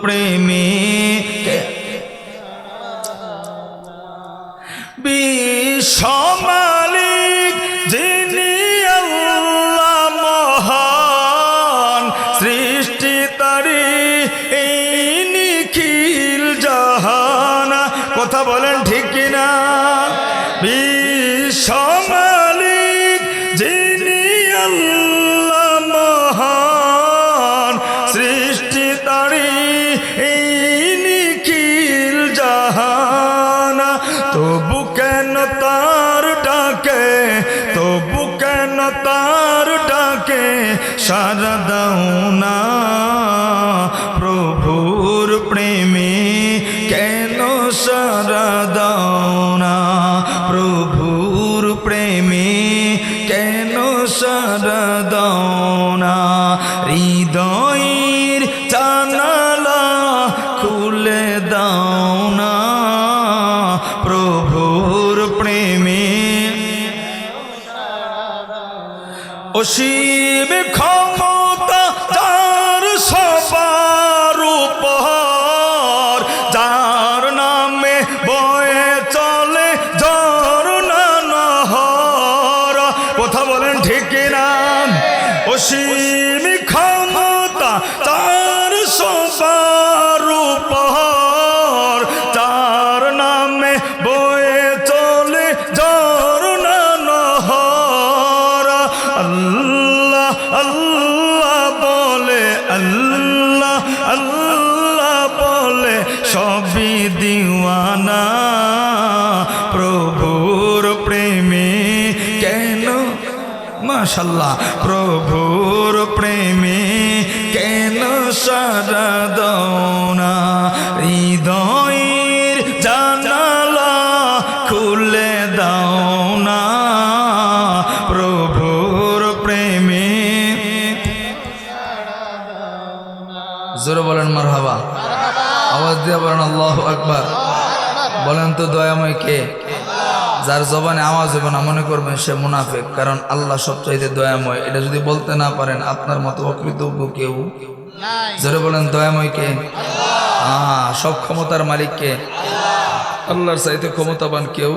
প্রেমে। কে- বিশ্বমালিক যিনি আল্লাহ মহান, সৃষ্টি তারি এই নিখিল জাহানা। কথা বলেন ঠিক কিনা? বিশ্বমালিক যিনি আল্লাহ তবু কেন তার ডাকে? তবু কেন তার ডাকে? সারা দাও না। প্রভুর প্রেমে কেন সারা দাও না? প্রভুর প্রেমে কেন সারা দাও না? হৃদয়ের অসীম ক্ষমতা যার সবার উপর যার নামে বয়ে চলে ঝরনা নহর কথা বলেন ঠিক না অসীম ক্ষমতা আল্লাহ আল্লাহ বলে, আল্লাহ আল্লাহ বলে, সবই দিওয়ানা। প্রভুর প্রেমে কেন, মাশাল্লাহ, প্রভুর প্রেমে কেন সারা দৌনা হৃদয়ের জোরে বলেন মার হাবা আওয়াজ দিয়ে বলেন আল্লাহ আকবার। বলেন তো দয়াময় কে? যার জবানে আওয়াজ হবে না, মনে করবেন সে মুনাফেক, কারণ আল্লাহ সবচাইতে দয়াময়। এটা যদি বলতে না পারেন, আপনার মতো অকৃতজ্ঞ কেউ জোরে বলেন দয়াময় কে? হ্যাঁ সব ক্ষমতার মালিক কে? আল্লাহর চাইতে ক্ষমতাবান কেউ